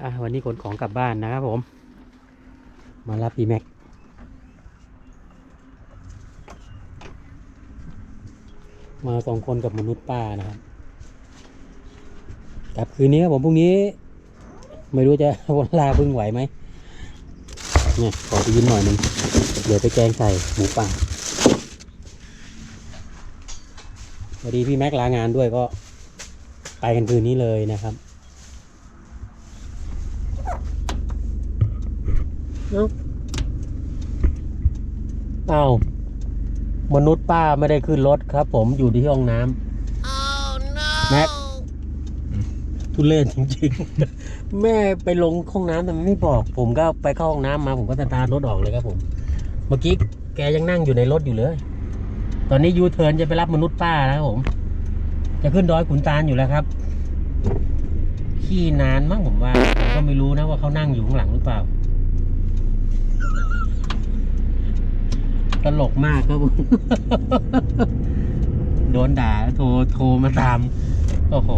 อะวันนี้ขนของกลับบ้านนะครับผม มารับปีแม็กมาสองคนกับมนุษย์ป้านะครับกลับคืนนี้ครับผมพรุ่งนี้ ไม่รู้จะวันลาพึ่งไหวไหมเนี่ยขอไปยินหน่อยหนึ่งเดี๋ยวไปแกงใส่หมูป่าพอดีพี่แม็กลางานด้วยก็ ไปกันคืนนี้เลยนะครับ อ้าเอ้ามนุษย์ป้าไม่ได้ขึ้นรถครับ ผมอยู่ที่ห้องน้ำแม็กทุเรศจริงๆ แม่ไปลงห้องน้ำแต่ไม่บอก ผมก็ไปเข้าห้องน้ำมา ผมก็สตาร์ทรถออกเลยครับผม เมื่อกี้แกยังนั่งอยู่ในรถอยู่เลย ตอนนี้ยูเทิร์นจะไปรับมนุษย์ป้าแล้วครับผม จะขึ้นดอยขุนตาลอยู่แล้วครับ ขี่นานมั้งผมว่าผมก็ไม่รู้นะว่าเขานั่งอยู่ข้างหลังหรือเปล่า ตลกมากครับผมโดนด่าโทรโทรมาตาม โอ้โห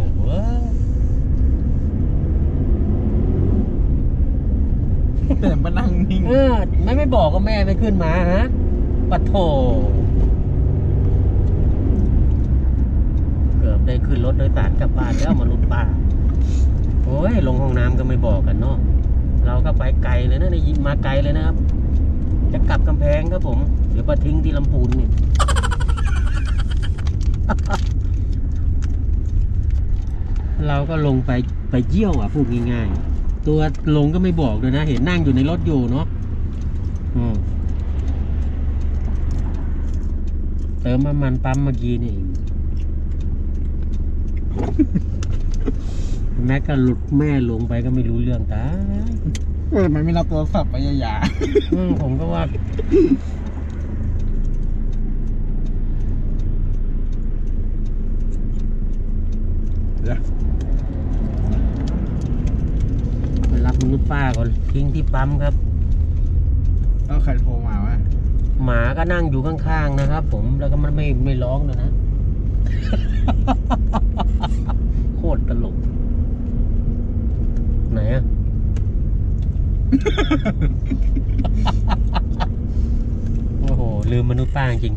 แต่มานั่งนิ่งเออไม่ไม่บอกก็แม่ไม่ขึ้นมาฮะปะโถเกือบได้ขึ้นรถโดยสารกลับบ้านแล้วมนุษย์ป้าโอ้ยลงห้องน้ำก็ไม่บอกกันเนาะเราก็ไปไกลเลยนะนี่มาไกลเลยนะครับ จะกลับกำแพงครับผม เดี๋ยวมาทิ้งที่ลำพูนนี่ เราก็ลงไปไปเยี่ยวอะพูดง่ายๆ ตัวลงก็ไม่บอกเลยนะ เห็นนั่งอยู่ในรถอยู่เนาะเติมน้ำมันปั๊มเมื่อกี้นี่เองแม็กก็หลุดแม่ลงไปก็ไม่รู้เรื่องตาย เออมันไม่รับโทรศัพท์ไปยาอืมผมก็ว่า เดี๋ยวไปรับมนุษย์ป้าก่อนทิ้งที่ปั๊มครับ แล้วใครโทรมาวะหมาก็นั่งอยู่ข้างๆนะครับ ผมแล้วก็มันไม่ไม่ร้องเลยนะ โคตรตลก ไหนอะ โอ้โห ลืมมนุษย์ป้าจริง